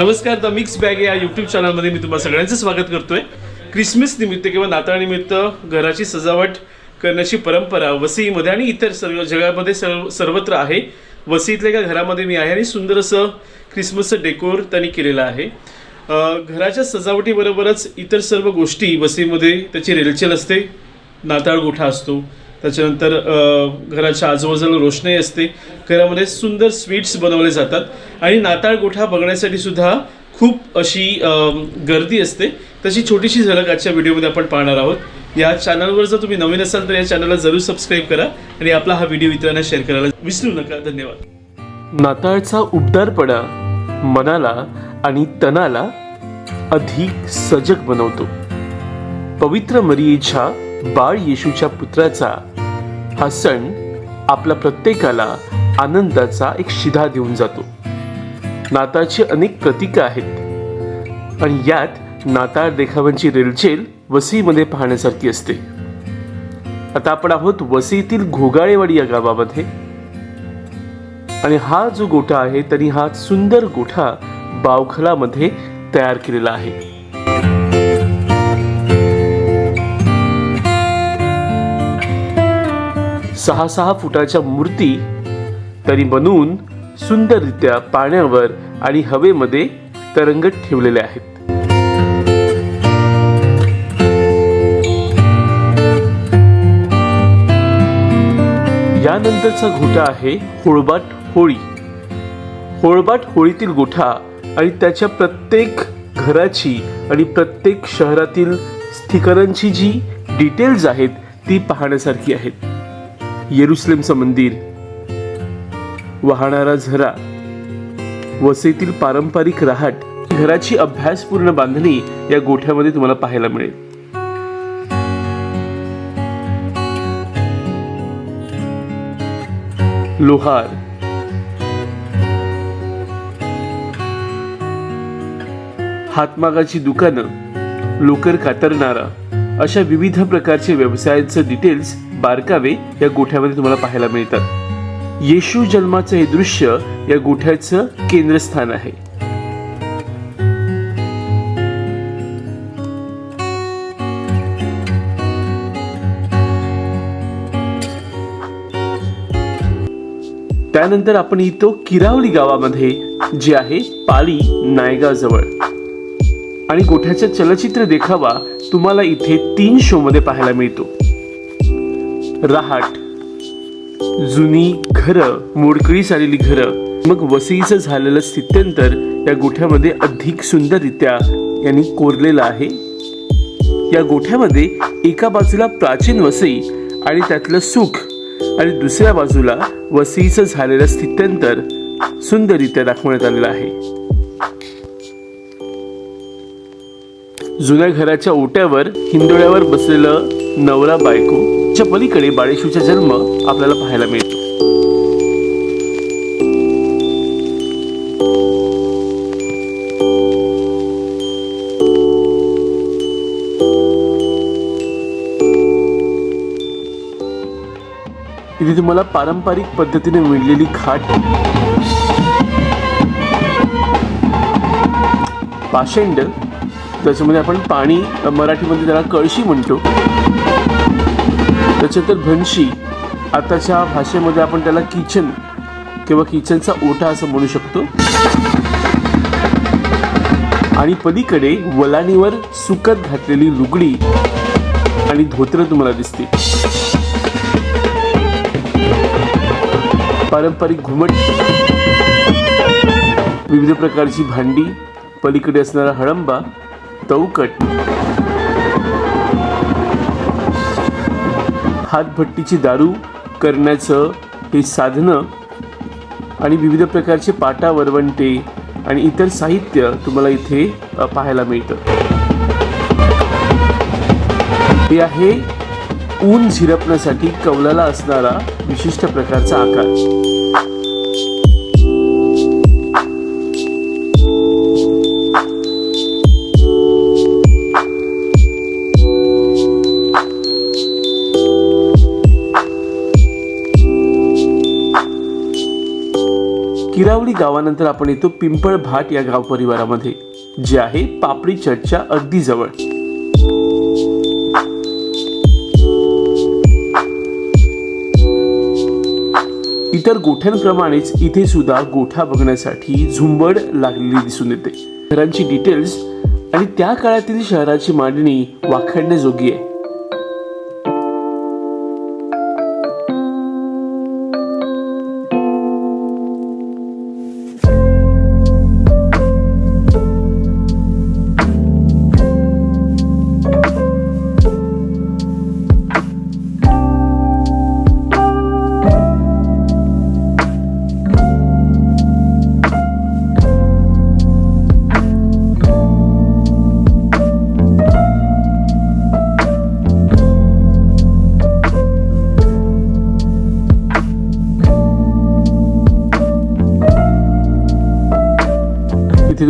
नमस्कार the mix bag या YouTube चॅनलमध्ये मी तुम्हाला सगळ्यांचं स्वागत करतोय. क्रिसमस निमित्त किंवा नाताळनिमित्त घराची सजावट करण्याची परंपरा वसईमध्ये आणि इतर सर्व जगामध्ये सर्व सर्वत्र आहे. वसईतल्या एका घरामध्ये मी आहे आणि सुंदर असं क्रिसमसचं डेकोर त्यांनी केलेलं आहे. घराच्या सजावटीबरोबरच इतर सर्व गोष्टी वसईमध्ये त्याची रेलचेल असते. नाताळ गोठा असतो. त्याच्यानंतर घराच्या आजूबाजूला रोषणाई असते. घरामध्ये सुंदर स्वीट्स बनवले जातात. आणि नाताळ गोठा बघण्यासाठी सुद्धा खूप अशी गर्दी असते. तशी छोटीशी झलक आजच्या व्हिडिओमध्ये आपण पाहणार आहोत. या चॅनलवर जर तुम्ही नवीन असाल तर या चॅनलला जरूर सबस्क्राईब करा आणि आपला हा व्हिडिओ इतरांना शेअर करायला विसरू नका. धन्यवाद. नाताळचा उबदारपणा मनाला आणि तनाला अधिक सजग बनवतो. पवित्र मरियेच्या बाळ येशूच्या पुत्राचा हा सण आपल्या प्रत्येकाला आनंदाचा एक शिधा देऊन जातो. नाताळची अनेक प्रतीकं आहेत. आणि यात नाताळ देखाव्यांची रेलचेल वसईमध्ये पाहण्यासारखी असते. आता आपण आहोत वसईतील घोगाळेवाडी या गावामध्ये. आणि हा जो गोठा आहे तरी हा सुंदर गोठा बावखलामध्ये तयार केलेला आहे. सहा सहा फुटाच्या मूर्ती तरी बनवून सुंदररित्या पाण्यावर आणि हवेमध्ये तरंगत ठेवलेल्या आहेत. यानंतरचा गोठा आहे होळबाट होळी. होळबाट होळीतील गोठा आणि त्याच्या प्रत्येक घराची आणि प्रत्येक शहरातील स्थिकरांची जी डिटेल्स आहेत ती पाहण्यासारखी आहेत. येरुसलेमचं मंदिर वाहणारा झरा वसईतील पारंपरिक रहाट घराची अभ्यासपूर्ण बांधणी या गोठ्यामध्ये तुम्हाला पाहायला मिळेल. लोहार. हातमागाची दुकानं लोकर कातरणारा अशा विविध प्रकारचे व्यवसायांचं डिटेल्स बारकावे या गोठ्यामध्ये तुम्हाला पाहायला मिळतात. येशू जन्माचं हे दृश्य या गोठ्याचं केंद्रस्थान आहे. त्यानंतर आपण येतो किरावली गावामध्ये जे आहे पाली नायगा जवळ आणि गोठ्याचा चलचित्र देखावा तुम्हाला इथे तीन शो मध्ये पाहायला मिळतो. रहाट. जुनी घरं मोडकळीस आलेली घरं. मग वसईचं झालेलं स्थित्यंतर या गोठ्यामध्ये अधिक सुंदररित्या यांनी कोरलेलं आहे. या गोठ्यामध्ये एका बाजूला प्राचीन वसई आणि त्यातलं सुख आणि दुसऱ्या बाजूला वसईचं झालेलं स्थित्यंतर सुंदररित्या दाखवण्यात आलेलं आहे. जुन्या घराच्या ओट्यावर हिंदोळ्यावर बसलेलं नवरा बायको च्या पलीकडे बाळेशूचा जन्म आपल्याला पाहायला मिळतो. इथे तुम्हाला पारंपरिक पद्धतीने मिळलेली खाट पाषंड त्याच्यामध्ये आपण पाणी मराठीमध्ये त्याला कळशी म्हणतो. त्याच्यानंतर भनशी आताच्या भाषेमध्ये आपण त्याला किचन किंवा किचनचा ओटा असं म्हणू शकतो. आणि पलीकडे वलानीवर सुकत घातलेली लुगडी आणि धोत्र तुम्हाला दिसते. पारंपरिक घुमट विविध प्रकारची भांडी पलीकडे असणारा हळंबा तवकट हातभट्टीची दारू करण्याचं हे साधनं आणि विविध प्रकारचे पाटा वरवंटे आणि इतर साहित्य तुम्हाला इथे पाहायला मिळतं. हे आहे ऊन झिरपण्यासाठी कवलाला असणारा विशिष्ट प्रकारचा आकार. शिरावली गावानंतर आपण येतो पिंपळ भाट या गाव परिवारामध्ये जे आहे पापडी चर्चच्या अगदी जवळ. इतर गोठ्यांप्रमाणेच इथे सुद्धा गोठा बघण्यासाठी झुंबड लागलेली दिसून येते. घरांची डिटेल्स आणि त्या काळातील शहराची मांडणी वाखाणण्याजोगी आहे.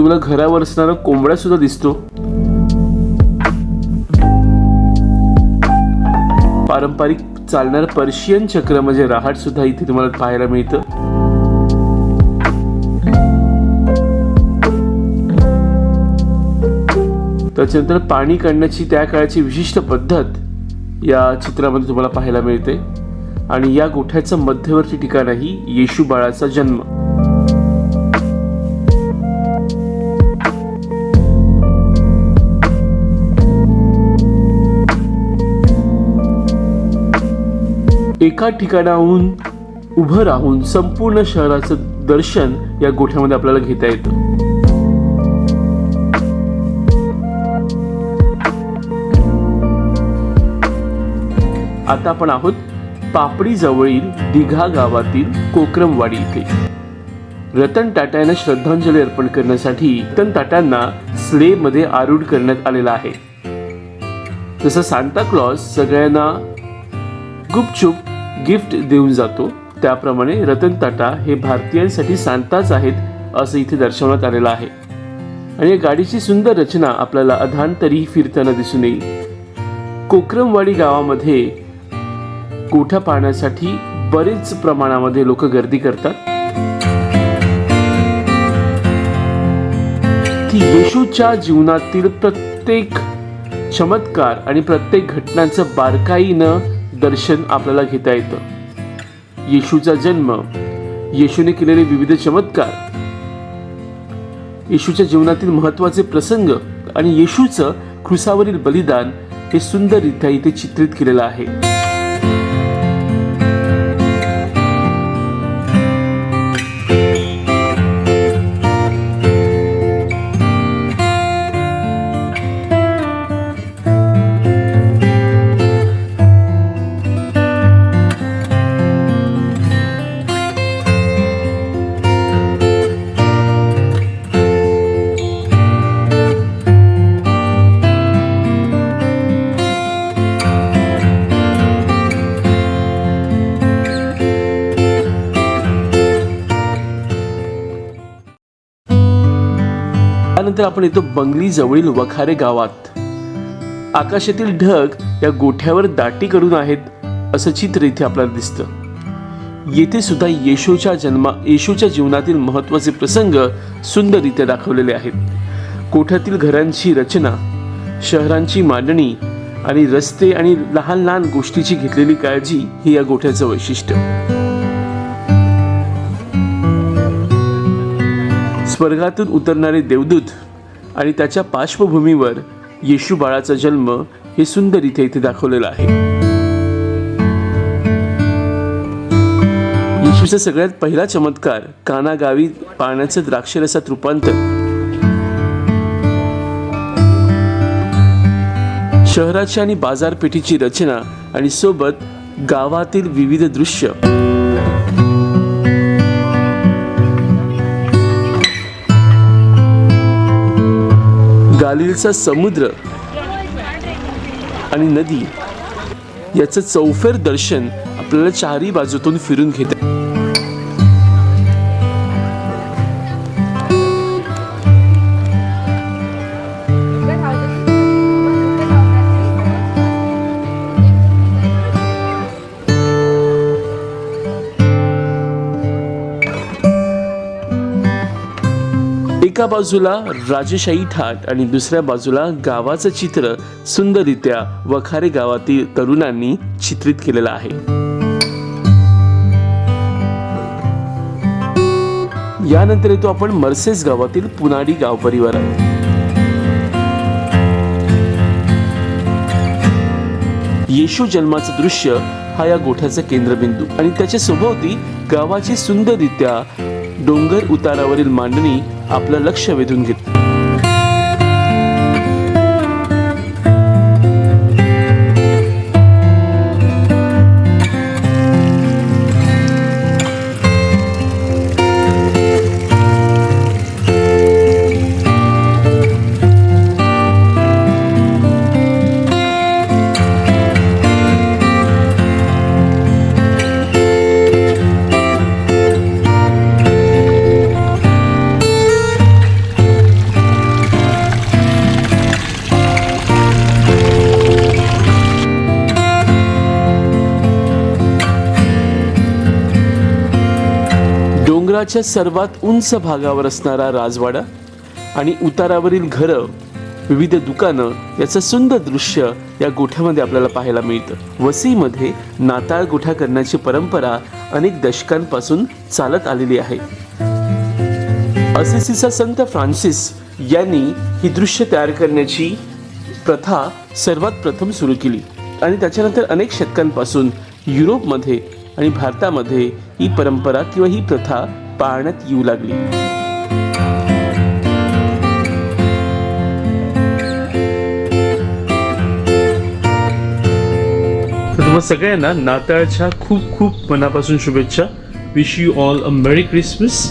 तुम्हाला घरावर असणारा कोंबड्या सुद्धा दिसतो. पारंपरिक चालणारं पर्शियन चक्र म्हणजे रहाट सुद्धा इथे तुम्हाला पाहायला मिळतं. त्याच्यानंतर पाणी काढण्याची त्या काळाची विशिष्ट पद्धत या चित्रामध्ये तुम्हाला पाहायला मिळते. आणि या गोठ्याचं मध्यवर्ती ठिकाण आहे येशू बाळाचा जन्म. एका ठिकाणाहून उभं राहून संपूर्ण शहराचं दर्शन या गोठ्यामध्ये आपल्याला घेता येतं. आता आपण आहोत पापडी जवळील दिघा गावातील कोक्रमवाडी इथे. रतन टाटा यांना श्रद्धांजली अर्पण करण्यासाठी रतन टाटांना स्ले मध्ये आरूढ करण्यात आलेला आहे. जसं सांता क्लॉज सगळ्यांना गुपचूप गिफ्ट देऊन जातो. त्याप्रमाणे रतन टाटा हे भारतीयांसाठी सांताच आहेत असं इथे दर्शवण्यात आलेलं आहे. आणि या गाडीची सुंदर रचना आपल्याला अधांतरी फिरताना दिसून येईल. कोक्रमवाडी गावामध्ये गोठा पाहण्यासाठी बरेच प्रमाणामध्ये लोक गर्दी करतात. की येशूच्या जीवनातील प्रत्येक चमत्कार आणि प्रत्येक घटनांचं बारकाईनं दर्शन आपल्याला घेता येतं. येशूचा जन्म येशूने केलेले विविध चमत्कार येशूच्या जीवनातील महत्त्वाचे प्रसंग आणि येशूचं क्रुसावरील बलिदान हे सुंदररित्या इथे चित्रित केलेलं आहे. त्यानंतर आपण येतो बंगली जवळील वखारे गावात. आकाशातील ढग या गोठ्यावर दाटी करून आहेत असं चित्र इथे आपल्याला दिसतं. येथे सुद्धा येशूच्या जन्मा येशूच्या जीवनातील महत्त्वाचे प्रसंग सुंदररित्या दाखवलेले आहेत. कोठ्यातील घरांची रचना शहरांची मांडणी आणि रस्ते आणि लहान लहान गोष्टीची घेतलेली काळजी ही या गोठ्याचं वैशिष्ट्य. स्वर्गातून उतरणारे देवदूत आणि त्याच्या पार्श्वभूमीवर येशू बाळाचा जन्म हे सुंदर इथे इथे दाखवलेलं आहे. येशूचा सगळ्यात पहिला चमत्कार काना गावी पाण्याचं द्राक्षरसात रूपांतर. शहराची आणि बाजारपेठेची रचना आणि सोबत गावातील विविध दृश्य. गालिलचा समुद्र आणि नदी याचं चौफेर दर्शन आपल्याला चारही बाजूतून फिरून घेत. एका बाजूला राजेशाही ठाट आणि दुसऱ्या बाजूला गावाचं चित्र सुंदररित्या वखारे गावातील तरुणांनी चित्रित केलेलं आहे. यानंतर येतो आपण मर्सेस गावातील पुनाडी गाव परिवारात. येशू जन्माचं दृश्य हा या गोठ्याचा केंद्रबिंदू आणि त्याच्या सभोवती गावाची सुंदररित्या डोंगर उतारावरील मांडणी आपलं लक्ष वेधून घेतलं. डोंगराच्या सर्वात उंच भागावर असणारा राजवाडा आणि उतारावरील घरं विविध दुकानं याचं सुंदर दृश्य या गोठ्यामध्ये आपल्याला पाहायला मिळतं. वसईमध्ये नाताळ गोठा करण्याची परंपरा अनेक दशकांपासून चालत आलेली आहे. असिसीचा संत फ्रान्सिस यांनी ही दृश्य तयार करण्याची प्रथा सर्वात प्रथम सुरू केली आणि त्याच्यानंतर अनेक शतकांपासून युरोपमध्ये आणि भारतामध्ये ही परंपरा किंवा ही प्रथा पाळण्यात येऊ लागली. तर तुम्हा सगळ्यांना नाताळच्या खूप खूप मनापासून शुभेच्छा. Wish you all a merry Christmas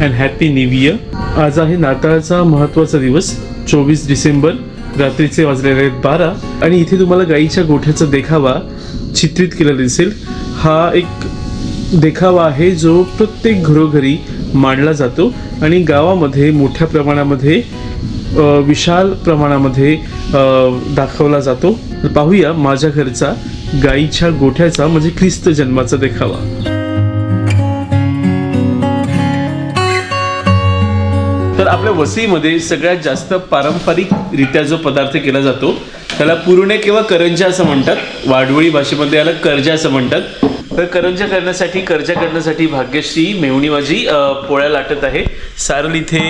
and happy new year आज आहे नाताळचा महत्त्वाचा दिवस चोवीस डिसेंबर. रात्रीचे वाजलेले आहेत बारा. आणि इथे तुम्हाला गाईच्या गोठ्याचा देखावा चित्रित केलेला दिसेल. हा एक देखावा आहे जो प्रत्येक घरोघरी मांडला जातो आणि गावामध्ये मोठ्या प्रमाणामध्ये विशाल प्रमाणामध्ये दाखवला जातो. पाहूया माझ्या घरचा गाईच्या गोठ्याचा म्हणजे ख्रिस्त जन्माचा देखावा. तर आपल्या वसईमध्ये सगळ्यात जास्त पारंपरिक रित्या जो पदार्थ केला जातो त्याला पुरणे किंवा करंजा असं म्हणतात. वाडवळी भाषेमध्ये याला करजा असं म्हणतात. तर करंजा करण्यासाठी करजा करण्यासाठी भाग्यश्री मेवणी माझी पोळ्या लाटत आहे. सारण इथे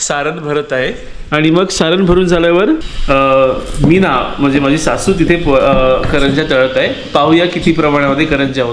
सारण भरत आहे. आणि मग सारण भरून झाल्यावर मी ना म्हणजे माझी सासू तिथे करंजा तळत आहे. पाहूया किती प्रमाणामध्ये करंजा होत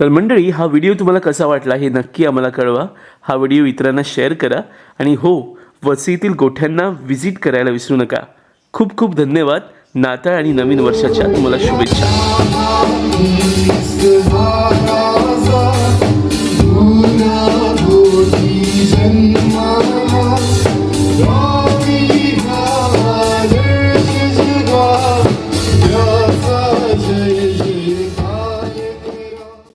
तर मंडळी हा व्हिडिओ तुम्हाला कसा वाटला हे नक्की आम्हाला कळवा. हा व्हिडिओ इतरांना शेअर करा आणि हो वसईतील गोठ्यांना व्हिजिट करायला विसरू नका. खूप खूप धन्यवाद. नाताळ आणि नवीन वर्षाच्या तुम्हाला शुभेच्छा.